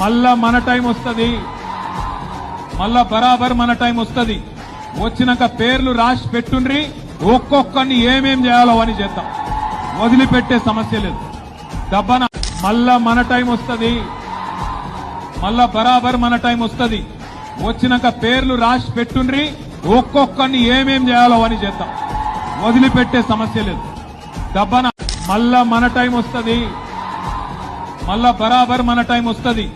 మళ్ళా మన టైం వస్తుంది. మళ్ళా బరాబర్ మన టైం వస్తుంది. వచ్చినాక పేర్లు రాసి పెట్టుండ్రి ఒక్కొక్కరిని ఏమేం చేయాలో అని చేద్దాం. వదిలిపెట్టే సమస్య లేదు. దబ్బన మళ్ళా మన టైం వస్తుంది. మళ్ళా బరాబర్ మన టైం వస్తుంది. వచ్చినాక పేర్లు రాసి పెట్టుండ్రి ఒక్కొక్కరిని ఏమేం చేయాలో అని చేద్దాం. వదిలిపెట్టే సమస్య లేదు. దబ్బన మళ్ళా మన టైం వస్తుంది. మళ్ళా బరాబర్ మన టైం వస్తుంది.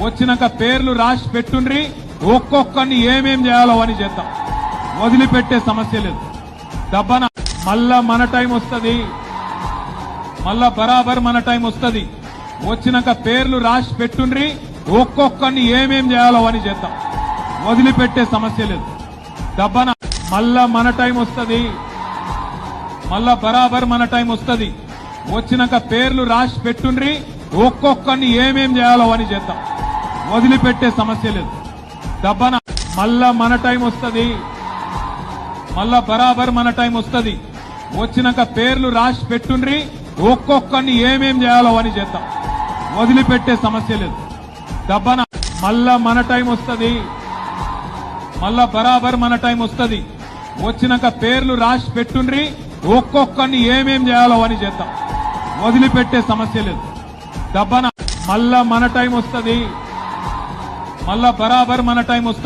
వచ్చినాక పేర్లు రాసి పెట్టుండ్రి ఒక్కొక్కరిని ఏమేం చేయాలో అని చేద్దాం. వదిలిపెట్టే సమస్య లేదు. దబ్బన మళ్ళా మన టైం వస్తుంది. మళ్ళా బరాబర్ మన టైం వస్తుంది. వచ్చినాక పేర్లు రాసి పెట్టుండ్రి ఒక్కొక్కరిని ఏమేం చేయాలో అని చేద్దాం. వదిలిపెట్టే సమస్య లేదు. దబ్బన మళ్ళా మన టైం వస్తుంది. మళ్ళా బరాబర్ మన టైం వస్తుంది. వచ్చినాక పేర్లు రాసి పెట్టుండ్రి ఒక్కొక్కరిని ఏమేం చేయాలో అని చేద్దాం. వదిలిపెట్టే సమస్య లేదు. దబ్బన మళ్ళా మన టైం వస్తుంది. మళ్ళా బరాబర్ మన టైం వస్తుంది. వచ్చినాక పేర్లు రాసి పెట్టుండ్రి ఒక్కొక్కరిని ఏమేం చేయాలో అని చేద్దాం. వదిలిపెట్టే సమస్య లేదు. దబ్బన మళ్ళా మన టైం వస్తుంది. మళ్ళా బరాబర్ మన టైం వస్తుంది. వచ్చినాక పేర్లు రాసి పెట్టుండ్రి ఒక్కొక్కరిని ఏమేం చేయాలో అని చేద్దాం. వదిలిపెట్టే సమస్య లేదు. దబ్బన మళ్ళా మన టైం వస్తుంది. మళ్ళా బరాబర్ మన టైం వస్తుంది.